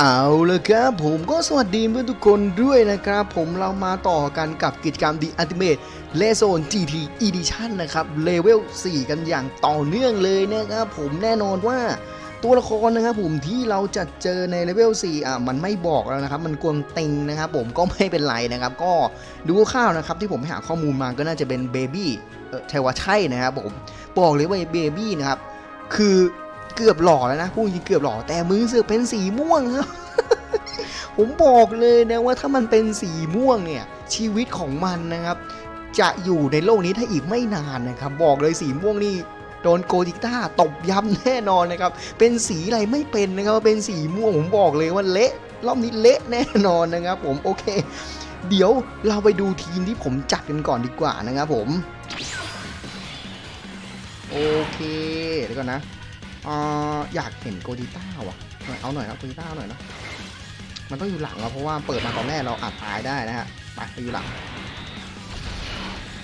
เอาเลยครับผมก็สวัสดีเพื่อนทุกคนด้วยนะครับ ผมเรามาต่อกันกับกิจกรรม The Ultimate l e z o n GT Edition นะครับเลเวล 4 กันอย่างต่อเนื่องเลยนะครับผมแน่นอนว่าตัวละครนะครับผมที่เราจะเจอในเลเวล 4 อะมันไม่บอกแล้วนะครับ มันกวนติงนะครับผมก็ไม่เป็นไรนะครับ ก็ดูข้าวนะครับที่ผมหาข้อมูลมาก็น่าจะเป็นเบบี้เออใช่ว่าใช่นะครับผมบอกเลยว่าเบบี้นะครับคือ เกือบหล่อแล้วนะพูดจริงเกือบหล่อแต่มือเสือเป็นสีม่วงครับผมบอกเลยนะว่าถ้ามันเป็นสีม่วงเนี่ยชีวิตของมันนะครับ จะอยู่ในโลกนี้ถ้าอีกไม่นานนะครับ บอกเลยสีม่วงนี่โดนโกดิต้าตบย้ำแน่นอนนะครับ เป็นสีอะไรไม่เป็นนะครับเป็นสีม่วงผมบอกเลยว่าเละรอบนี้เละแน่นอนนะครับ ผมโอเค เดี๋ยวเราไปดูทีมที่ผมจัดกันก่อนดีกว่านะครับผม โอเคเดี๋ยวก่อนนะ อ่าอยากเห็นโกดิต้าว่ะเอาหน่อยนะโกดิต้าหน่อยนะมันต้องอยู่หลังอะเพราะว่าเปิดมาตอนแรกเราอาจตายได้นะฮะไปไปอยู่หลัง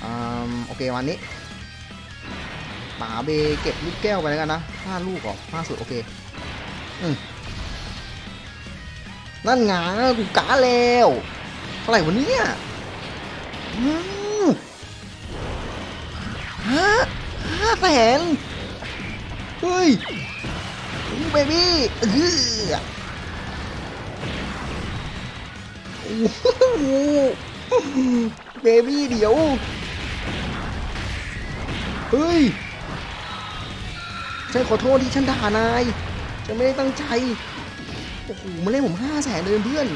อืมโอเควันนี้ป๋าเบเก็บลูกแก้วไปแล้วกันนะห้าลูกเหรอห้าสุดโอเคอืมนั่นไงกูกาแล้วเท่าไหร่วันนี้อืมห้าห้าแสน เฮ้ยเบบี้เออโอ้โหเบบี้เดี๋ยว เฮ้ย ฉันขอโทษที่ฉันด่านาย ฉันไม่ได้ตั้งใจ โอ้โหมาเล่นผมห้าแสนเลยเพื่อน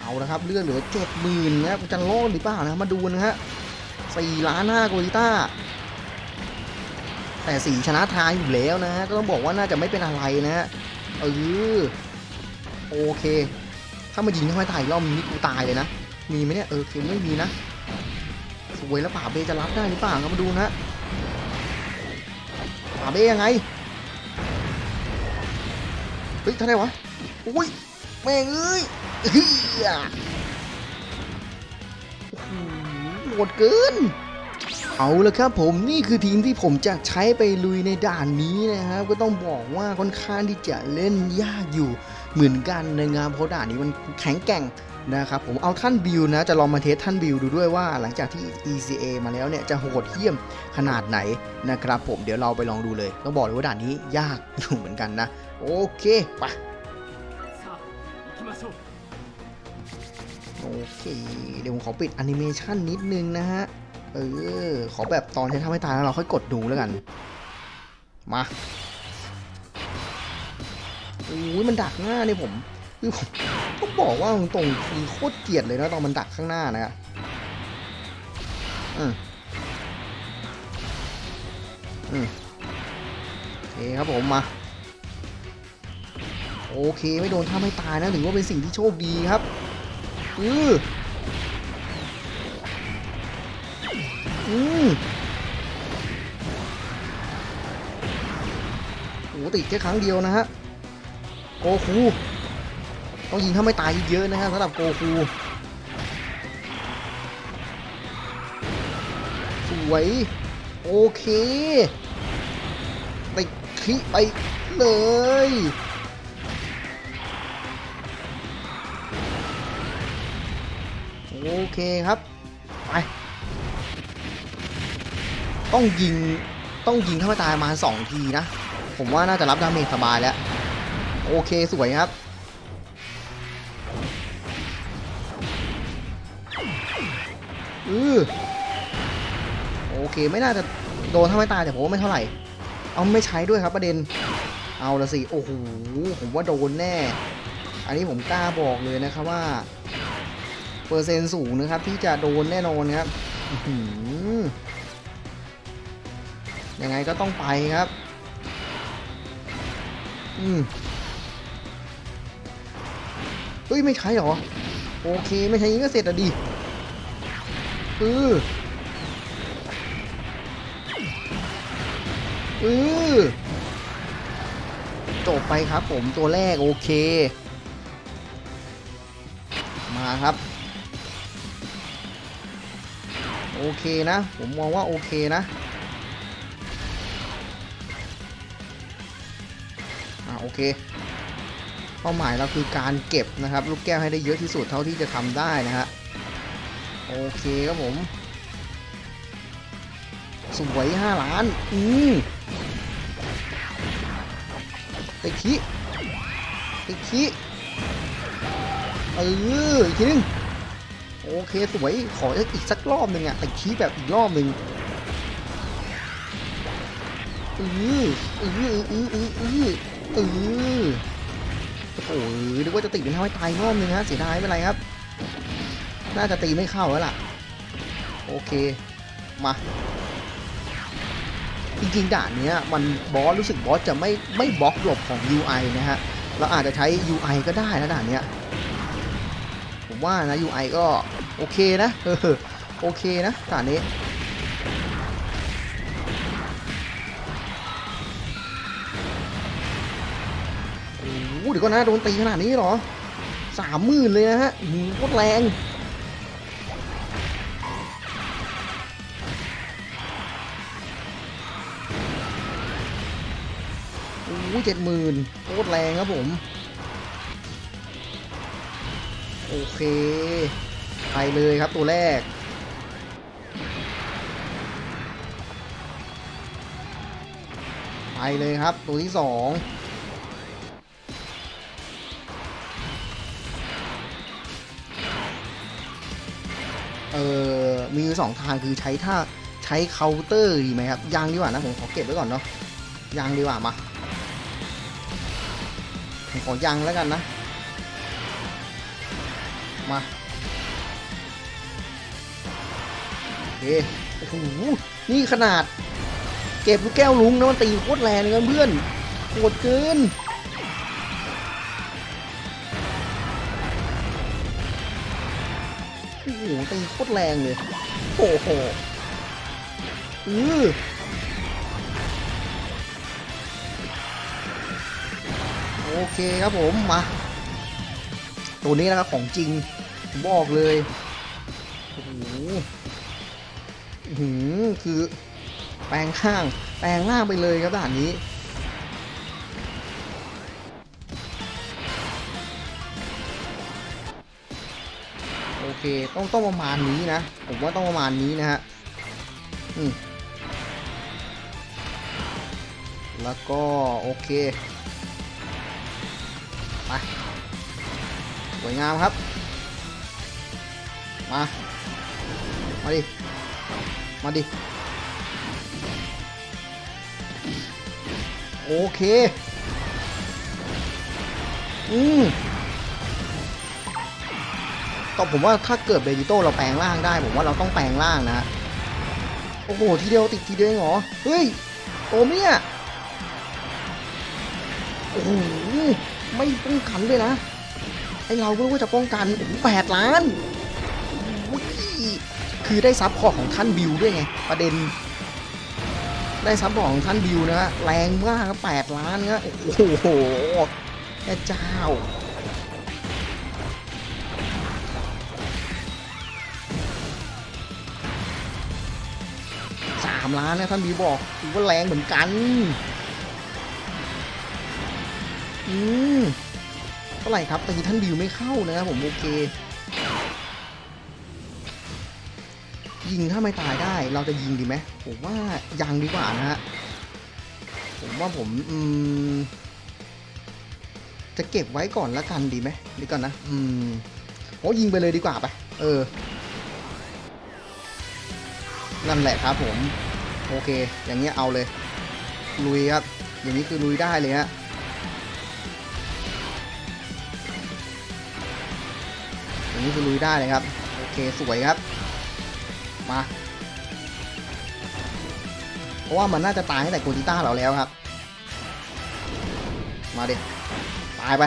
เอาละครับ เลื่อนเหลือเจ็ดหมื่นนะครับจะรอดหรือเปล่านะ มาดูนะฮะสี่ล้านห้าโกลิต้า แต่สีชนะทายอยู่แล้วนะฮะก็ต้องบอกว่าน่าจะไม่เป็นอะไรนะฮะเออโอเค ถ้ามายิงทำไมตายรอบนี้กูตายเลยนะ มีไหมเนี่ยเออคือไม่มีนะสวยแล้วป่าเบจะรับได้หรือเปล่าครับมาดูนะป่าเบยังไงเฮ้ยท่าไหร่วะอุ้ยแม่งเอ้ยเฮียโหดเกิน เอาละครับผมนี่คือทีมที่ผมจะใช้ไปลุยในด่านนี้นะครับ ก็ต้องบอกว่าค่อนข้างที่จะเล่นยากอยู่เหมือนกันในงานเพราะด่านนี้มันแข็งแกร่งนะครับผมเอาท่านบิวนะจะลองมาเทสท่านบิวดูด้วยว่าหลังจากที่ ECA มาแล้วเนี่ยจะโหดเยี่ยมขนาดไหนนะครับผมเดี๋ยวเราไปลองดูเลยต้องบอกเลยว่าด่านนี้ยากอยู่เหมือนกันนะ โอเคไปโอเค เดี๋ยวผมขอปิดแอนิเมชันนิดนึงนะฮะ เออ ขอแบบตอนที่ทำให้ตายแล้วเราค่อยกดดูแล้วกัน มาโอ้ยมันดักหน้าเนี่ยผมคือผมต้องบอกว่าตรงๆคือโคตรเกลียดเลยนะตอนมันดักข้างหน้านะฮะอืมอืมโอเคครับผมมา โอเคไม่โดนถ้าไม่ตายนะถือว่าเป็นสิ่งที่โชคดีครับ อือ อืมโอ้ติดแค่ครั้งเดียวนะฮะ โกคู ต้องยิงถ้าไม่ตายเยอะนะฮะสำหรับโกคูสวย โอเคติดคิไปเลยโอเคครับ ต้องยิงต้องยิงถ้าไม่ตายมาสองทีนะ ผมว่าน่าจะรับดาเมจสบายแล้ว โอเคสวยครับ อือโอเคไม่น่าจะโดนถ้าไม่ตายแต่ผมว่าไม่เท่าไหร่ เอาไม่ใช้ด้วยครับประเด็น เอาละสิโอ้โหผมว่าโดนแน่ อันนี้ผมกล้าบอกเลยนะครับว่า เปอร์เซ็นต์สูงนะครับที่จะโดนแน่นอนครับ ยังไงก็ต้องไปครับ อืมเฮ้ย ไม่ใช่หรอ โอเค ไม่ใช่ยิงก็เสร็จอะดิเออเออจบไปครับผมตัวแรกโอเค มาครับ โอเคนะ ผมมองว่าโอเคนะ อ่าโอเคไปป้าหมายเราคือการเก็บนะครับ ลูกแก้วให้ได้เยอะที่สุดเท่าที่จะทำได้นะฮะโอเคครับผมสวย5ล้าน อืมไอคิไอคิเอออีกทีนึงโอเค สวย ขออีกสักรอบหนึ่งอะไอคีแบบอีกรอบหนึ่ง ออเออเออเออเออเออโอ้โหนึกว่าจะติดเป็นห้อยตายรอบนึงฮะเสียดายไม่เป็นไรครับ น่าจะตีไม่เข้าแล้วล่ะ โอเค มา จริงๆด่านเนี้ยมันบอสรู้สึกบอสจะไม่ไม่บล็อกหลบของ UI นะฮะ เราอาจจะใช้ UI ก็ได้นะด่านเนี้ย ผมว่านะ UI ก็โอเคนะ เออ โอเคนะด่านนี้ เดี๋ยวก็นะโดนตีขนาดนี้เหรอสามหมื่นเลยนะฮะหือโคตรแรงโอ้เจ็ดหมื่นโคตรแรงครับผม โอเค ไปเลยครับตัวแรกไปเลยครับตัวที่สอง เออมีอยู่สองทางคือใช้ท่าใช้เคาน์เตอร์ดีไหมครับยังดีกว่านะผมขอเก็บไว้ก่อนเนาะยังดีกว่ามาผมขอยังแล้วกันนะ มาโอเคโอ้โหนี่ขนาด เก็บลูกแก้วลุงนะมันตีโคตรแรงเลยเพื่อนโหดเกิน หตีโคตรแรงเลย โอ้โหอือโอเคครับผม มา ตัวนี้นะครับของจริง บอกเลย โอ้โหหือคือแปลงข้าง แปลงล่างไปเลยครับด่านนี้ ต้องต้องประมาณนี้นะ ผมว่าต้องประมาณนี้นะฮะอืมแล้วก็โอเคไปสวยงามครับ มา มาดิ มาดิ โอเค อืม ก็ผมว่าถ้าเกิดเบจิโต้เราแปลงร่างได้ ผมว่าเราต้องแปลงร่างนะ โอ้โห ทีเดียวติดทีเดียวเองเหรอ เฮ้ย โอเมียโอ้โห ไม่ป้องกันเลยนะ ไอเราก็รู้ว่าจะป้องกันโอ้โหแปดล้านคือได้ซับพอของท่านบิวด้วยไง ประเด็น ได้ซับพอของท่านบิวนะฮะแรงมากแปดล้านนะโอ้โหแม่เจ้า สามล้านนะท่านบิวบอกถือว่าแรงเหมือนกัน อืมเท่าไหร่ครับตีท่านบิวไม่เข้านะครับผมโอเค ยิงถ้าไม่ตายได้เราจะยิงดีไหมผมว่ายังดีกว่านะฮะผมว่าผมอืมจะเก็บไว้ก่อนละกันดีไหมดีก่อนนะ อืมโอ้ยิงไปเลยดีกว่าไปเออ นั่นแหละครับผม โอเค อย่างเงี้ยเอาเลย ลุยครับ อย่างนี้คือลุยได้เลยฮะอย่างนี้คือลุยได้เลยครับ โอเคสวยครับ มา เพราะว่ามันน่าจะตายตั้แต่โกจิต้าเราแล้วครับ มาเดิตายไป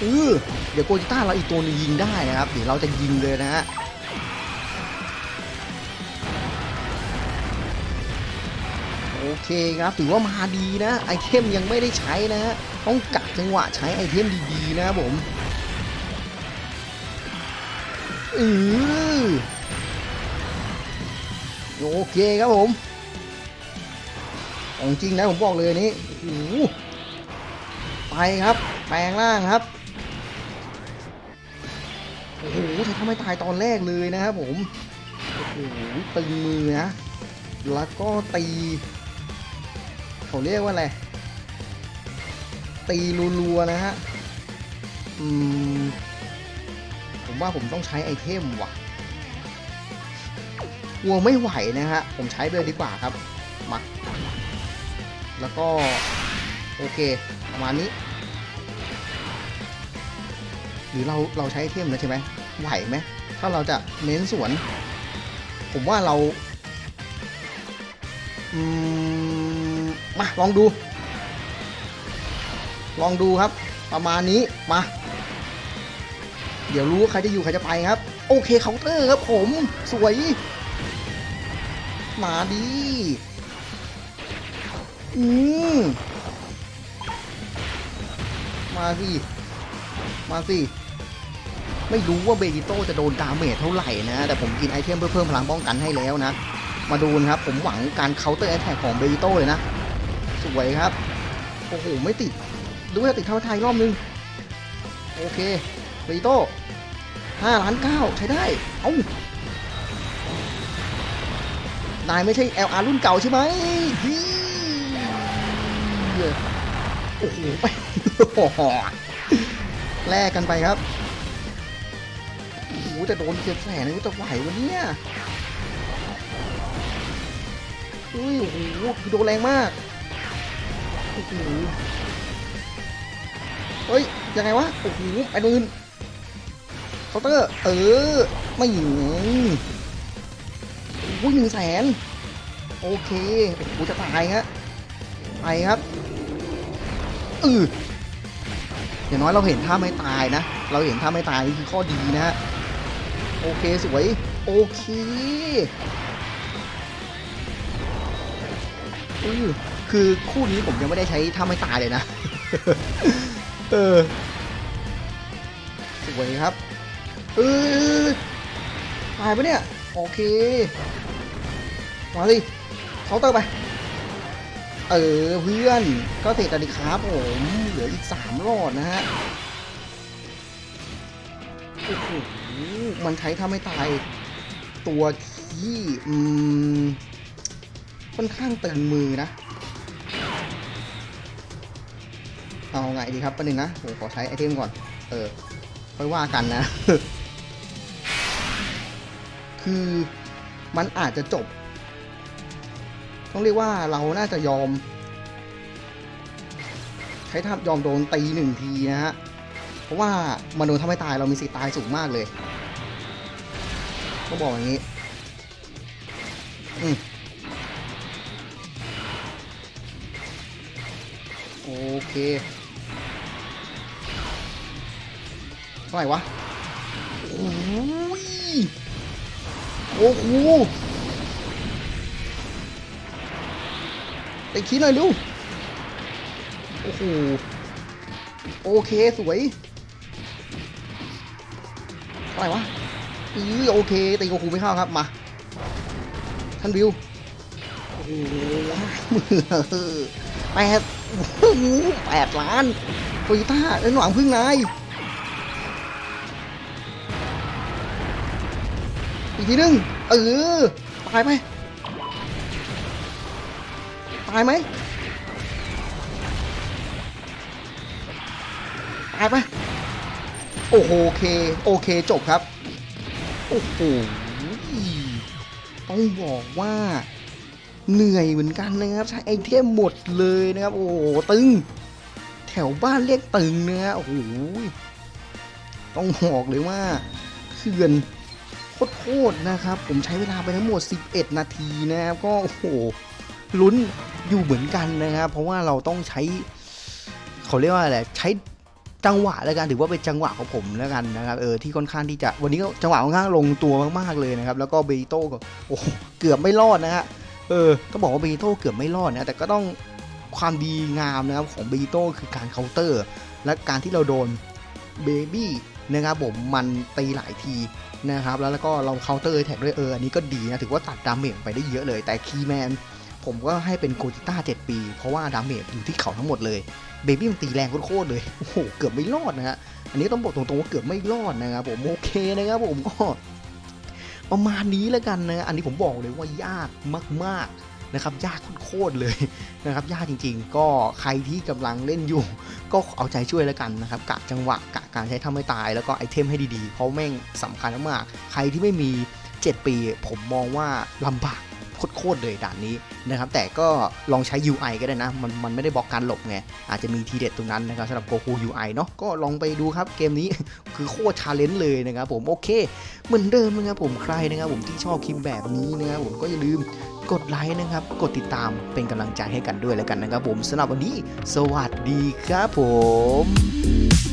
เออเดี๋ยวโกจิต้าเราอีกตัวนึงยิงได้นะครับ เดี๋ยวเราจะยิงเลยนะฮะ โอเคครับถือว่ามาดีนะไอเทมยังไม่ได้ใช้นะฮะต้องกักจังหวะใช้ไอเทมดีๆนะครับผมอือโอเคครับผมของจริงนะผมบอกเลยนี้อไปครับแปลงร่างครับโอ้โหทำไมตายตอนแรกเลยนะครับผมโอ้โหตึงมือนะแล้วก็ตี เขาเรียกว่าอะไร ตีรัวๆนะฮะ อืม ผมว่าผมต้องใช้ไอเทมว่ะกลัวไม่ไหวนะฮะ ผมใช้เลยดีกว่าครับ มา แล้วก็ โอเค ประมาณนี้ หรือเราเราใช้ไอเทมแล้วใช่ไหมไหวไหม ถ้าเราจะเน้นสวน ผมว่าเรา อืม มาลองดู ลองดูครับ ประมาณนี้มา เดี๋ยวรู้ว่าใครจะอยู่ใครจะไปครับ โอเคเคาน์เตอร์ครับผมสวย มาดีอืมมาสิ มาสิ ไม่รู้ว่าเบจิโต้จะโดนดาเมจเท่าไหร่นะ แต่ผมกินไอเทมเพื่อเพิ่มพลังป้องกันให้แล้วนะ มาดูนะครับ ผมหวังการเคาน์เตอร์แอตแทกของเบจิโต้เลยนะ สวยครับ โอ้โห ไม่ติดดูว่าติดเท่าไทยรอบนึง โอเคเบจิโต้ห้าล้านเก้าใช้ได้ เอ้านายไม่ใช่ LR รุ่นเก่าใช่ไหมฮีโอ้โหไปแลกกันไปครับโอ้โหแต่โดนเจ็บแสนนี่จะไหววะเนี่ยอุ้ยโอ้โหคือโดนแรงมาก โอ้โหเฮ้ย ยังไงวะ โอ้โหไอ้ปืนเคาน์เตอร์ เออ ไม่หนีโอ้ยหนึ่งแสน โอเค โอ้โห จะตายฮะ ไปครับอืออย่างน้อยเราเห็นท่าไม่ตายนะ เราเห็นท่าไม่ตายนี่คือข้อดีนะฮะ โอเค สวย โอเคอือ คือคู่นี้ผมยังไม่ได้ใช้ท่าไม่ตายเลยนะ เออสวยครับเออตายปะเนี่ย โอเค มาสิเคาน์เตอร์ไป เออเพื่อนก็เสร็จแล้วดิครับผมเหลืออีกสามรอดนะฮะโอ้โหมันใช้ทำให้ตาย ตัวที่อืมค่อนข้างตึงมือนะ เอาไงดีครับประเด็นนะผมขอใช้ไอเทมก่อน เออค่อยว่ากันนะ คือมันอาจจะจบ ต้องเรียกว่าเราน่าจะยอม ใช้ทำยอมโดนตีหนึ่งทีนะฮะ เพราะว่ามันโดนทำให้ตายเรามีสิทธิ์ตายสูงมากเลยต้องบอกอย่างนี้ อืมโอเค ท่าไหร่วะ โอ้ยโอ้โหไปคิดหน่อยลูกโอ้โห โอเคสวยเท่าไรวะอีโอเคตีโกคูไม่เข้าครับ มา ท่านวิว โอ้โหแปดโอ้โหแปดล้านโตโยต้าเล่นหวังพึ่งนาย อีกทีนึงเออตายไหมตายไหมตายไหมโอ้โหโอเคโอเคจบครับโอ้โหต้องบอกว่าเหนื่อยเหมือนกันนะครับใช้ไอเทมหมดเลยนะครับ โอ้โหตึง แถวบ้านเรียกตึงนะฮะโอ้โหต้องบอกเลยว่าเขื่อน โคตรนะครับ ผมใช้เวลาไปทั้งหมด 11 นาทีนะครับก็โอ้โหลุ้นอยู่เหมือนกันนะครับ เพราะว่าเราต้องใช้เขาเรียกว่าอะไรใช้จังหวะแล้วกันถือว่าเป็นจังหวะของผมแล้วกันนะครับเออที่ค่อนข้างที่จะวันนี้ก็จังหวะค่อนข้างลงตัวมากๆเลยนะครับ แล้วก็เบโต้ก็โอ้โหเกือบไม่รอดนะฮะเออต้องบอกว่าเบโต้เกือบไม่รอดนะแต่ก็ต้องความดีงามนะครับของเบโต้คือการเคาน์เตอร์ และการที่เราโดนเบบี้ นะครับผมมันตีหลายทีนะครับแล้วแล้วก็เราเคาน์เตอร์แท็กด้วยเอออันนี้ก็ดีนะถือว่าตัดดาเมจไปได้เยอะเลย แต่คีแมนผมก็ให้เป็นโกจิต้า7ปี เพราะว่าดาเมจอยู่ที่เขาทั้งหมดเลยเบบี้มันตีแรงโคตรเลยโอ้โหเกือบไม่รอดนะฮะอันนี้ต้องบอกตรงๆว่าเกือบไม่รอดนะครับผมโอเคนะครับผมก็ประมาณนี้แล้วกันนะอันนี้ผมบอกเลยว่ายากมากๆ นะครับยากโคตรเลยนะครับยากจริงๆ ก็ใครที่กำลังเล่นอยู่ ก็เอาใจช่วยแล้วกันนะครับกะจังหวะกะการใช้ทำให้ตายแล้วก็ไอเทมให้ดีๆ เพราะแม่งสำคัญมากๆใครที่ไม่มี 7 ปี ผมมองว่าลำบากโคตรเลยด่านนี้นะครับแต่ก็ลองใช้ UI ก็ได้นะ มันมันไม่ได้บล็อกการหลบไง อาจจะมีทีเด็ดตรงนั้นนะครับสำหรับ Goku UI เนาะก็ลองไปดูครับเกมนี้คือโคตรชาเลนจ์เลยนะครับผม โอเค เหมือนเดิมนะครับผมใครนะครับผมที่ชอบคลิปแบบนี้นะครับผมก็อย่าลืม กดไลค์นะครับ กดติดตามเป็นกำลังใจให้กันด้วยแล้วกันนะครับผมสำหรับวันนี้ สวัสดีครับผม